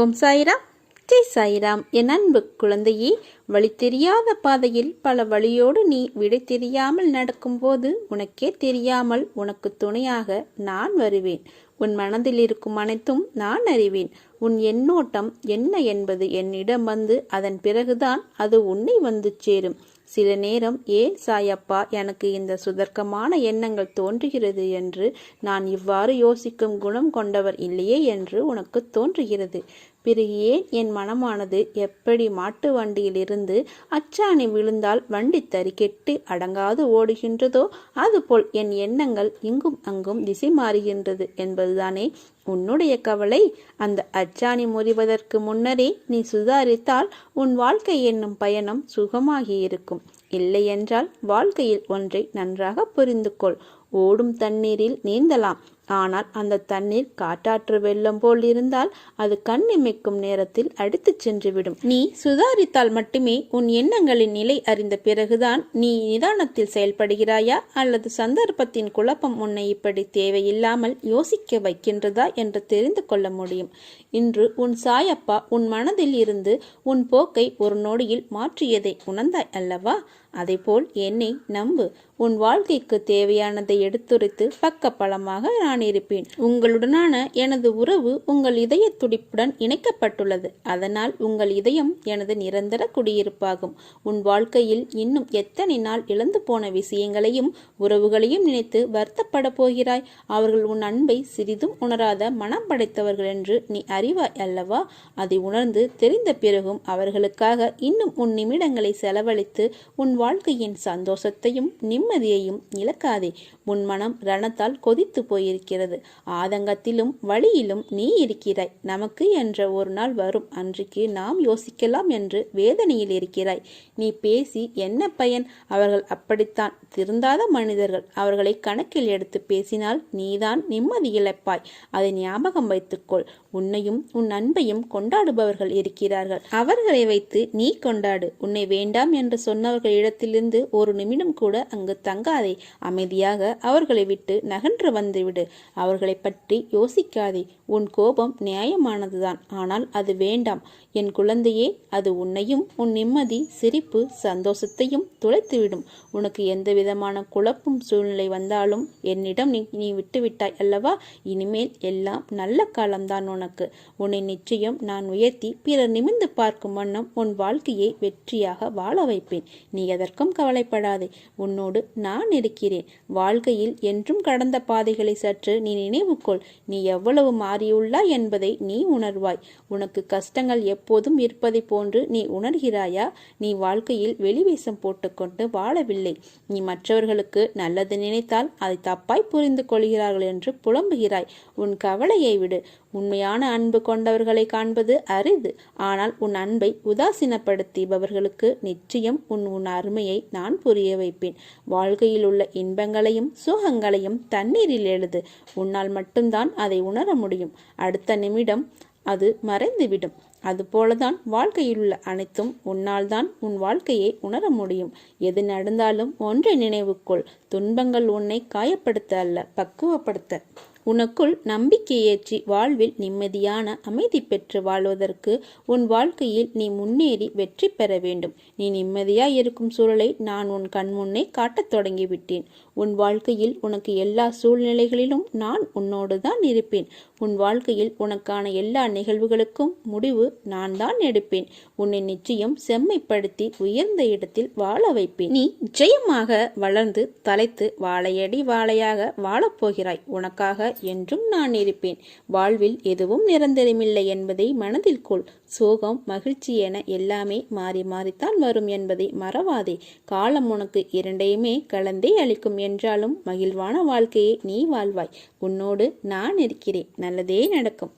ஓம் சாய்ராம். ஜெய் சாய்ராம். என் அன்பு குழந்தையே வழி தெரியாத பாதையில் பல வழியோடு நீ விடை தெரியாமல் நடக்கும்போது உனக்கே தெரியாமல் உனக்கு துணையாக நான் வருவேன். உன் மனதில் இருக்கும் அனைத்தும் நான் அறிவேன். உன் எண்ணோட்டம் என்ன என்பது என்னிடம் வந்து அதன் பிறகுதான் அது உன்னை வந்து சேரும். சில நேரம் ஏன் சாயப்பா எனக்கு இந்த சுதர்க்கமான எண்ணங்கள் தோன்றுகிறது என்று நான் இவ்வாறு யோசிக்கும் குணம் கொண்டவர் இல்லையே என்று உனக்கு தோன்றுகிறது. பிறகு ஏன் என் மனமானது எப்படி மாட்டு வண்டியிலிருந்து அச்சாணி விழுந்தால் வண்டி தறிக்கெட்டு அடங்காது ஓடுகின்றதோ அதுபோல் என் எண்ணங்கள் இங்கும் அங்கும் திசை மாறுகின்றது என்பது என்பதுதானே உன்னுடைய கவலை அந்த அச்சாணி முறிவதற்கு முன்னரே நீ சுதாரித்தால் உன் வாழ்க்கை என்னும் பயணம் சுகமாகியிருக்கும் இல்லையென்றால் வாழ்க்கையில் ஒன்றை நன்றாக புரிந்து கொள் ஓடும் தண்ணீரில் நீந்தலாம். ஆனால் அந்த தண்ணீர் காட்டாற்று வெள்ளம் போல் இருந்தால் அது கண் இமைக்கும் நேரத்தில் அடித்துச் சென்றுவிடும். நீ சுதாரித்தால் மட்டுமே உன் எண்ணங்களின் நிலை அறிந்த பிறகுதான் நீ நிதானத்தில் செயல்படுகிறாயா? அல்லது சந்தர்ப்பத்தின் குழப்பம் உன்னை இப்படி தேவையில்லாமல் யோசிக்க வைக்கின்றதா என்று தெரிந்து கொள்ள முடியும். இன்று உன் சாயப்பா உன் மனதில் இருந்து உன் போக்கை ஒரு நொடியில் மாற்றியதை உணர்ந்தாய் அல்லவா? அதேபோல் என்னை நம்பு. உன் வாழ்க்கைக்கு தேவையானதை எடுத்துரைத்து பக்க பலமாக நான் இருப்பேன். உங்களுடனான எனது உறவு உங்கள் இதய துடிப்புடன் இணைக்கப்பட்டுள்ளது. அதனால் உங்கள் இதயம் எனது நிரந்தர குடியிருப்பாகும். உன் வாழ்க்கையில் இன்னும் எத்தனை நாள் இழந்து போன விஷயங்களையும் உறவுகளையும் நினைத்து வருத்தப்பட போகிறாய்? அவர்கள் உன் அன்பை சிறிதும் உணராத மனம் படைத்தவர்கள் என்று நீ அறிவாய் அல்லவா? அதை உணர்ந்து தெரிந்த பிறகும் அவர்களுக்காக இன்னும் உன் நிமிடங்களை செலவழித்து உன் வாழ்க்கையின் சந்தோஷத்தையும் நிம்மதியையும் இழக்காதே. உன் மனம் ரணத்தால் கொதித்து போயிருக்கிறது. ஆதங்கத்திலும் வழியிலும் நீ இருக்கிறாய். நமக்கு என்ற ஒரு நாள் வரும். அன்றைக்கு நாம் யோசிக்கலாம் என்று வேதனையில் இருக்கிறாய். நீ பேசி என்ன பயன்? அவர்கள் அப்படித்தான். திருந்தாத மனிதர்கள். அவர்களை கணக்கில் எடுத்து பேசினால் நீதான் நிம்மதி இழப்பாய். அதை ஞாபகம் வைத்துக்கொள். உன்னையும் உன் அன்பையும் கொண்டாடுபவர்கள் இருக்கிறார்கள். அவர்களை வைத்து நீ கொண்டாடு. உன்னை வேண்டாம் என்று இடத்திலிருந்து ஒரு நிமிடம் கூட அங்கு தங்காதே. அமைதியாக அவர்களை விட்டு நகன்று வந்துவிடு. அவர்களை பற்றி யோசிக்காதே. உன் கோபம் நியாயமானதுதான். ஆனால் அது வேண்டாம். என் குழந்தையே அது உன்னையும் உன் நிம்மதி சிரிப்பு சந்தோஷத்தையும் துளைத்துவிடும். உனக்கு எந்த விதமான குழப்பும் சூழ்நிலை வந்தாலும் என்னிடம் நீ நீ விட்டுவிட்டாய் அல்லவா? இனிமேல் எல்லாம் நல்ல காலம்தான் உனக்கு. உன்னை நிச்சயம் நான் உயர்த்தி பிறர் நிமிர்ந்து பார்க்கும் வண்ணம் உன் வாழ்க்கையை வெற்றியாக வாழ வைப்பேன். நீ எதற்கும் கவலைப்படாதே. உன்னோடு நான் இருக்கிறேன். வாழ்க்கையில் என்றும் கடந்த பாதைகளை சற்று நீ நினைவுகொள். நீ எவ்வளவு மாறியுள்ளாய் என்பதை நீ உணர்வாய். உனக்கு கஷ்டங்கள் எப்போதும் இருப்பதை போன்று நீ உணர்கிறாயா? நீ வாழ்க்கையில் வெளிவேசம் போட்டுக்கொண்டு வாழவில்லை. நீ மற்றவர்களுக்கு நல்லது நினைத்தால் அதை தப்பாய் புரிந்து கொள்கிறார்கள் என்று புலம்புகிறாய். உன் கவலையை விடு. உண்மையான அன்பு கொண்டவர்களை காண்பது அரிது. ஆனால் உன் அன்பை உதாசீனப்படுத்திபவர்களுக்கு நிச்சயம் உன் உன் அருமையை நான் புரிய வைப்பேன். வாழ்க்கையில் உள்ள இன்பங்களையும் சுகங்களையும் தண்ணீரில் எழுது. உன்னால் மட்டும்தான் அதை உணர முடியும். அடுத்த நிமிடம் அது மறைந்துவிடும். அதுபோலதான் வாழ்க்கையில் உள்ள அனைத்தும் உன்னால் தான் உன் வாழ்க்கையை உணர முடியும். எது நடந்தாலும் ஒன்றை நினைவுக்குள் துன்பங்கள் உன்னை காயப்படுத்த அல்ல பக்குவப்படுத்த. உனக்குள் நம்பிக்கையேற்றி வாழ்வில் நிம்மதியான அமைதி பெற்று வாழ்வதற்கு உன் வாழ்க்கையில் நீ முன்னேறி வெற்றி பெற வேண்டும். நீ நிம்மதியாய் இருக்கும் சூழலை நான் உன் கண்முன்னே காட்டத் தொடங்கிவிட்டேன். உன் வாழ்க்கையில் உனக்கு எல்லா சூழ்நிலைகளிலும் நான் உன்னோடு தான் இருப்பேன். உன் வாழ்க்கையில் உனக்கான எல்லா நிகழ்வுகளுக்கும் முடிவு நான் தான் எடுப்பேன். உன்னை நிச்சயம் செம்மைப்படுத்தி உயர்ந்த இடத்தில் வாழ வைப்பேன். நீ நிச்சயமாக வளர்ந்து தலைத்து வாழையடி வாழையாக வாழப்போகிறாய். உனக்காக என்றும் நான் இருப்பேன். வாழ்வில் எதுவும் நிரந்தரமில்லை என்பதை மனதில் கொள். சோகம் மகிழ்ச்சி என எல்லாமே மாறி மாறித்தான் வரும் என்பதை மறவாதே. காலம் உனக்கு இரண்டையுமே கலந்தே அளிக்கும் என்றாலும் மகிழ்வான வாழ்க்கையை நீ வாழ்வாய். உன்னோடு நான் இருக்கிறேன். நல்லதே நடக்கும்.